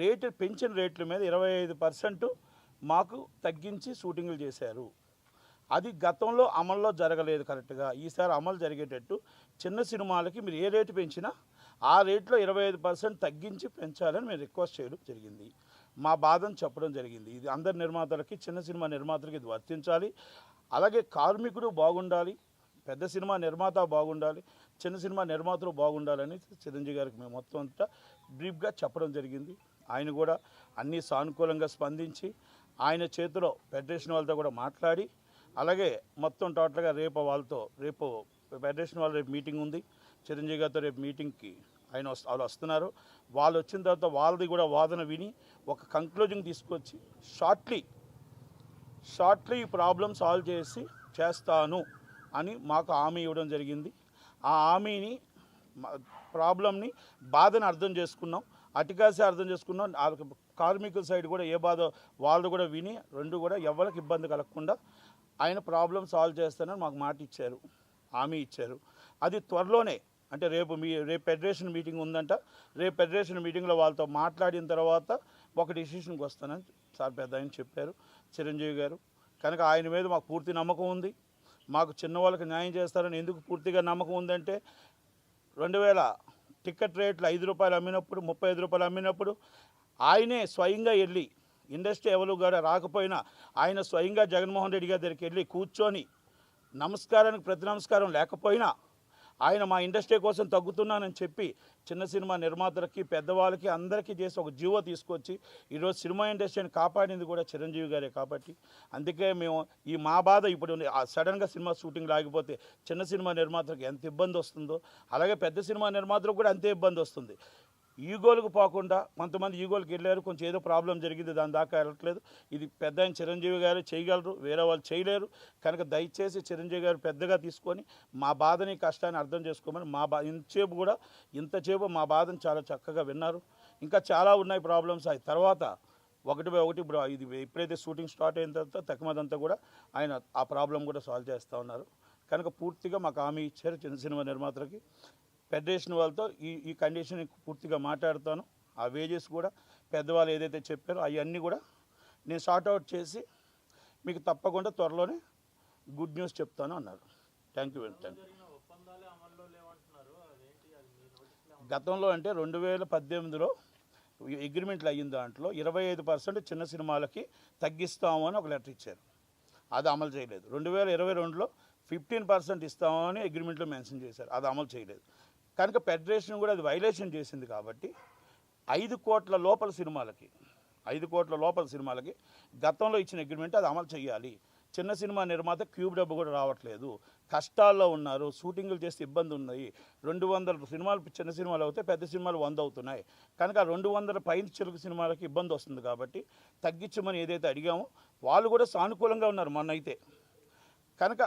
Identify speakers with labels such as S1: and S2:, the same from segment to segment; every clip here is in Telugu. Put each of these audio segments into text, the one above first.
S1: రేటు పెంచిన రేట్ల మీద ఇరవై ఐదు పర్సెంట్ మాకు తగ్గించి షూటింగ్లు చేశారు. అది గతంలో అమల్లో జరగలేదు కరెక్ట్గా. ఈసారి అమలు జరిగేటట్టు చిన్న సినిమాలకి మీరు ఏ రేటు పెంచినా ఆ రేట్లో ఇరవై ఐదు పర్సెంట్ తగ్గించి పెంచాలని మేము రిక్వెస్ట్ చేయడం జరిగింది. మా బాధను చెప్పడం జరిగింది. ఇది అందరి నిర్మాతలకి చిన్న సినిమా నిర్మాతలకి ఇది వర్తించాలి. అలాగే కార్మికుడు బాగుండాలి పెద్ద సినిమా నిర్మాత బాగుండాలి చిన్న సినిమా నిర్మాతలు బాగుండాలని చిరంజీవి గారికి మేము మొత్తం అంతా బ్రీఫ్గా చెప్పడం జరిగింది. ఆయన కూడా అన్నీ సానుకూలంగా స్పందించి ఆయన చేతిలో ఫెడరేషన్ వాళ్ళతో కూడా మాట్లాడి అలాగే మొత్తం టోటల్గా రేపు వాళ్ళతో రేపు ఫెడరేషన్ వాళ్ళ రేపు మీటింగ్ ఉంది. చిరంజీవి గారితో రేపు మీటింగ్కి ఆయన వస్త వాళ్ళు వస్తున్నారు. వాళ్ళు వచ్చిన తర్వాత వాళ్ళది కూడా వాదన విని ఒక కంక్లూజన్ తీసుకొచ్చి షార్ట్లీ షార్ట్లీ ఈ ప్రాబ్లం సాల్వ్ చేసి చేస్తాను అని మాకు హామీ ఇవ్వడం జరిగింది. ఆ హామీని మా- ప్రాబ్లంని బాధను అర్థం చేసుకున్నాం. అటుకాసే అర్థం చేసుకున్నాం. కార్మికుల సైడ్ కూడా ఏ బాధ వాళ్ళు కూడా విని రెండు కూడా ఎవరికి ఇబ్బంది కలగకుండా ఆయన ప్రాబ్లం సాల్వ్ చేస్తానని మాకు మాట ఇచ్చారు. హామీ ఇచ్చారు. అది త్వరలోనే అంటే రేపు మీ రేపు ఫెడరేషన్ మీటింగ్ ఉందంట. రేపు ఫెడరేషన్ మీటింగ్లో వాళ్ళతో మాట్లాడిన తర్వాత ఒక డిసిషన్కి వస్తానని సార్ పెద్ద ఆయన చెప్పారు. చిరంజీవి గారు కనుక ఆయన మీద మాకు పూర్తి నమ్మకం ఉంది. మాకు చిన్న వాళ్ళకి న్యాయం చేస్తారని ఎందుకు పూర్తిగా నమ్మకం ఉందంటే రెండు వేల టికెట్ రేట్లు ఐదు రూపాయలు అమ్మినప్పుడు ముప్పై ఐదు రూపాయలు అమ్మినప్పుడు ఆయనే స్వయంగా వెళ్ళి ఇండస్ట్రీ ఎవరు కూడా రాకపోయినా ఆయన స్వయంగా జగన్మోహన్ రెడ్డి గారి దగ్గరికి వెళ్ళి కూర్చొని నమస్కారానికి ప్రతి నమస్కారం లేకపోయినా ఆయన మా ఇండస్ట్రీ కోసం తగ్గుతున్నానని చెప్పి చిన్న సినిమా నిర్మాతలకి పెద్దవాళ్ళకి అందరికీ చేసి ఒక జీవో తీసుకొచ్చి ఈరోజు సినిమా ఇండస్ట్రీని కాపాడింది కూడా చిరంజీవి గారే కాబట్టి అందుకే మేము ఈ మా బాధ ఇప్పుడు ఉంది. ఆ సడన్గా సినిమా షూటింగ్ ఆగిపోతే చిన్న సినిమా నిర్మాతలకు ఎంత ఇబ్బంది వస్తుందో అలాగే పెద్ద సినిమా నిర్మాతలకు కూడా అంతే ఇబ్బంది వస్తుంది ఈగోలకు పోకుండా కొంతమంది ఈగోలకు వెళ్ళారు కొంచెం ఏదో ప్రాబ్లం జరిగింది దాని దాకా వెళ్ళట్లేదు. ఇది పెద్ద ఆయన చిరంజీవి గారు చేయగలరు వేరే వాళ్ళు చేయలేరు. కనుక దయచేసి చిరంజీవి గారు పెద్దగా తీసుకొని మా బాధని కష్టాన్ని అర్థం చేసుకోమని మా బా ఇంతసేపు కూడా ఇంతసేపు మా బాధను చాలా చక్కగా విన్నారు. ఇంకా చాలా ఉన్నాయి ప్రాబ్లమ్స్. అవి తర్వాత ఒకటి బై ఒకటి ఇప్పుడు ఇది ఎప్పుడైతే షూటింగ్ స్టార్ట్ అయిన తర్వాత తక్కువదంతా కూడా ఆయన ఆ ప్రాబ్లం కూడా సాల్వ్ చేస్తూ ఉన్నారు. కనుక పూర్తిగా మాకు హామీ ఇచ్చారు చిన్న సినిమా నిర్మాతలకి. ఫెడరేషన్ వాళ్ళతో ఈ ఈ కండిషన్ పూర్తిగా మాట్లాడతాను. ఆ వేజెస్ కూడా పెద్దవాళ్ళు ఏదైతే చెప్పారో అవన్నీ కూడా నేను షార్ట్అవుట్ చేసి మీకు తప్పకుండా త్వరలోనే గుడ్ న్యూస్ చెప్తాను అన్నారు. థ్యాంక్ యూ థ్యాంక్ యూ గతంలో అంటే రెండు వేల పద్దెనిమిదిలో అగ్రిమెంట్లు అయిన దాంట్లో ఇరవై ఐదు పర్సెంట్ చిన్న సినిమాలకి తగ్గిస్తాము అని ఒక లెటర్ ఇచ్చారు. అది అమలు చేయలేదు. రెండు వేల ఇరవై రెండులో ఫిఫ్టీన్ పర్సెంట్ ఇస్తామని అగ్రిమెంట్లో మెన్షన్ చేశారు. అది అమలు చేయలేదు. కనుక ఫెడరేషన్ కూడా అది వైలేషన్ చేసింది కాబట్టి ఐదు కోట్ల లోపల సినిమాలకి ఐదు కోట్ల లోపల సినిమాలకి గతంలో ఇచ్చిన అగ్రిమెంట్ అది అమలు చేయాలి. చిన్న సినిమా నిర్మాత క్యూబ్ డబ్బు కూడా రావట్లేదు. కష్టాల్లో ఉన్నారు షూటింగ్లు చేస్తే ఇబ్బంది ఉన్నాయి. రెండు వందల సినిమాలు చిన్న సినిమాలు అవుతాయి పెద్ద సినిమాలు వంద అవుతున్నాయి. కనుక రెండు వందల పైన చిలుకు సినిమాలకి ఇబ్బంది వస్తుంది కాబట్టి తగ్గించమని ఏదైతే అడిగామో వాళ్ళు కూడా సానుకూలంగా ఉన్నారు మొన్న అయితే కనుక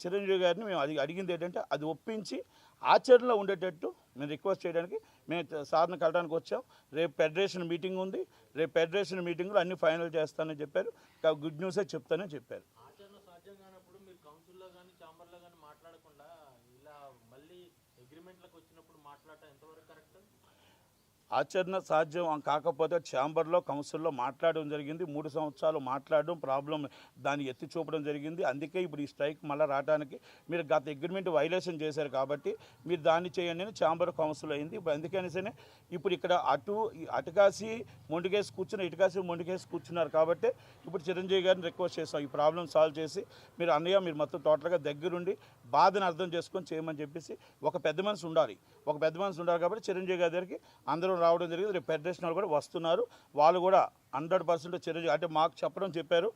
S1: చిరంజీవి గారిని మేము అది అడిగింది ఏంటంటే అది ఒప్పించి ఆచరణలో ఉండేటట్టు మేము రిక్వెస్ట్ చేయడానికి మేము సార్ని కలడానికి వచ్చాం. రేపు ఫెడరేషన్ మీటింగ్ ఉంది. రేపు ఫెడరేషన్ మీటింగ్లో అన్ని ఫైనల్ చేస్తానని చెప్పారు. గుడ్ న్యూసే చెప్తానని చెప్పారు.
S2: మాట్లాడకుండా ఇలా మళ్ళీ అగ్రిమెంట్లకు వచ్చినప్పుడు మాట్లాడటం ఎంతవరకు కరెక్ట్?
S1: ఆచరణ సాధ్యం కాకపోతే ఛాంబర్లో కౌన్సిల్లో మాట్లాడడం జరిగింది. మూడు సంవత్సరాలు మాట్లాడడం ప్రాబ్లం దాన్ని ఎత్తి చూపడం జరిగింది. అందుకే ఇప్పుడు ఈ స్ట్రైక్ మళ్ళీ రావడానికి మీరు గత అగ్రిమెంట్ వైలేషన్ చేశారు కాబట్టి మీరు దాన్ని చేయండి అని ఛాంబర్ కౌన్సిల్ అయింది. ఇప్పుడు అందుకనిసనే ఇప్పుడు ఇక్కడ అటు ఈ అటుకాసి మొండికేసి కూర్చుని ఇటుకాసి మొండికేసి కూర్చున్నారు కాబట్టి ఇప్పుడు చిరంజీవి గారిని రిక్వెస్ట్ చేస్తాం. ఈ ప్రాబ్లం సాల్వ్ చేసి మీరు అన్నయ్య మీరు మొత్తం టోటల్గా దగ్గరుండి బాధను అర్థం చేసుకొని చేయమని చెప్పేసి ఒక పెద్ద మనిషి ఉండాలి. ఒక పెద్ద మనిషి ఉండాలి కాబట్టి చిరంజీవి గారి దగ్గరికి అందరూ రావడం జరిగింది. రేపు ఫెడరేషన్ వాళ్ళు కూడా వస్తున్నారు. వాళ్ళు కూడా హండ్రెడ్ పర్సెంట్ చిరంజీవి అంటే మాకు చెప్పడం చెప్పారు.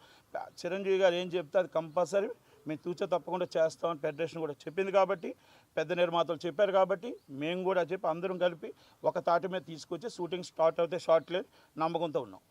S1: చిరంజీవి గారు ఏం చెప్తే అది కంపల్సరీ. మేము తూచ తప్పకుండా చేస్తామని ఫెడరేషన్ కూడా చెప్పింది కాబట్టి పెద్ద నిర్మాతలు చెప్పారు కాబట్టి మేము కూడా చెప్పి అందరం కలిపి ఒక తాటి మీద తీసుకొచ్చి షూటింగ్ స్టార్ట్ అవుతే షార్ట్ లేదు. నమ్మకంతో ఉన్నాం.